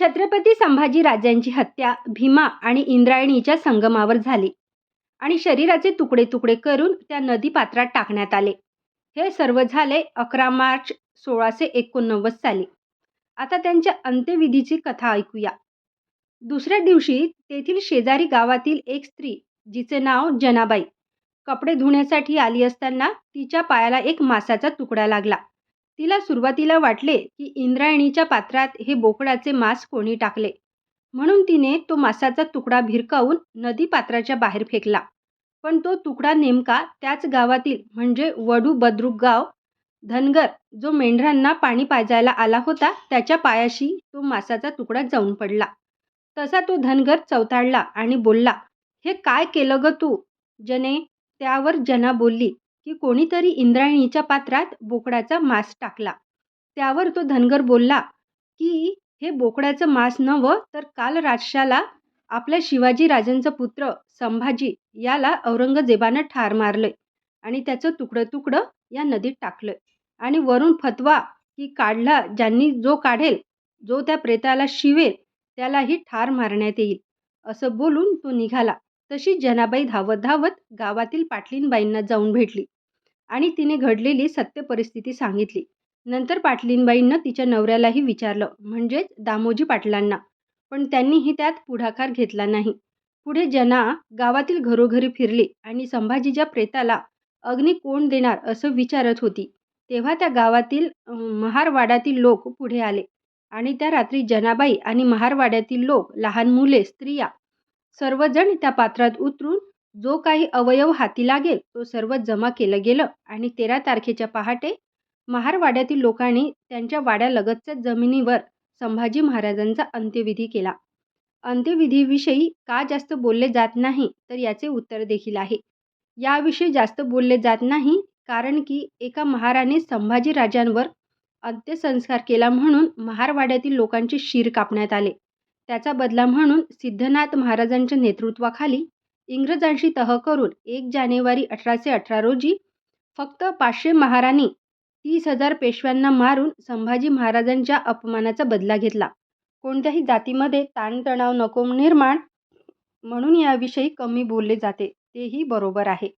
छत्रपती संभाजी राजांची हत्या भीमा आणि इंद्रायणीच्या संगमावर झाली आणि शरीराचे तुकडे तुकडे करून त्या नदीपात्रात टाकण्यात आले. हे सर्व झाले अकरा मार्च सोळाशे एकोणनव्वद साली. आता त्यांच्या अंत्यविधीची कथा ऐकूया. दुसऱ्या दिवशी तेथील शेजारी गावातील एक स्त्री जिचे नाव जनाबाई कपडे धुण्यासाठी आली असताना तिच्या पायाला एक मासाचा तुकडा लागला. तिला सुरुवातीला वाटले की इंद्रायणीच्या पात्रात हे बोकडाचे मांस कोणी टाकले. म्हणून तिने तो मासाचा तुकडा भिरकावून नदी पात्राच्या बाहेर फेकला. पण तो तुकडा नेमका त्याच गावातील म्हणजे वडू बद्रुक गाव धनगर जो मेंढरांना पाणी पाजायला आला होता त्याच्या पायाशी तो मासाचा तुकडा जाऊन पडला. तसा तो धनगर चवताळला आणि बोलला हे काय केलं ग तू? जने त्यावर जना बोलली. की कोणीतरी इंद्रायणीच्या पात्रात बोकडाचा मांस टाकला. त्यावर तो धनगर बोलला की हे बोकडाचं मांस नवं तर काल राजशाला आपल्या शिवाजी राजांचा पुत्र संभाजी याला औरंगजेबानं ठार मारलंय आणि त्याचं तुकडं तुकडं या नदीत टाकलंय. आणि वरून फतवा की काढला ज्यांनी जो काढेल जो त्या प्रेताला शिवेल त्यालाही ठार मारण्यात येईल. असं बोलून तो निघाला. तशी जनाबाई धावत धावत गावातील पाटलीनबाईंना जाऊन भेटली आणि तिने घडलेली सत्य परिस्थिती सांगितली. नंतर पाटलीनबाईंनं तिच्या नवऱ्यालाही विचारलं म्हणजेच दामोजी पाटलांना. पण त्यांनीही त्यात पुढाकार घेतला नाही. पुढे जना गावातील घरोघरी फिरली आणि संभाजीच्या प्रेताला अग्नी कोण देणार असं विचारत होती. तेव्हा त्या गावातील महारवाड्यातील लोक पुढे आले आणि त्या रात्री जनाबाई आणि महारवाड्यातील लोक लहान मुले स्त्रिया सर्वजण त्या पात्रात उतरून जो काही अवयव हाती लागेल तो सर्व जमा केलं गेलं आणि तेरा तारखेच्या पहाटे महारवाड्यातील लोकांनी त्यांच्या वाड्यालगतच्या जमिनीवर संभाजी महाराजांचा अंत्यविधी केला. अंत्यविधीविषयी का जास्त बोलले जात नाही तर याचे उत्तर देखील आहे. याविषयी जास्त बोलले जात नाही कारण की एका महाराने संभाजी राजांवर अंत्यसंस्कार केला म्हणून महारवाड्यातील लोकांचे शिर कापण्यात आले. त्याचा बदला म्हणून सिद्धनाथ महाराजांच्या नेतृत्वाखाली इंग्रजांशी तह करून एक जानेवारी अठराशे अठरा रोजी फक्त पाचशे महाराणी तीस हजार पेशव्यांना मारून संभाजी महाराजांच्या अपमानाचा बदला घेतला. कोणत्याही जातीमध्ये ताणतणाव नको निर्माण म्हणून याविषयी कमी बोलले जाते तेही बरोबर आहे.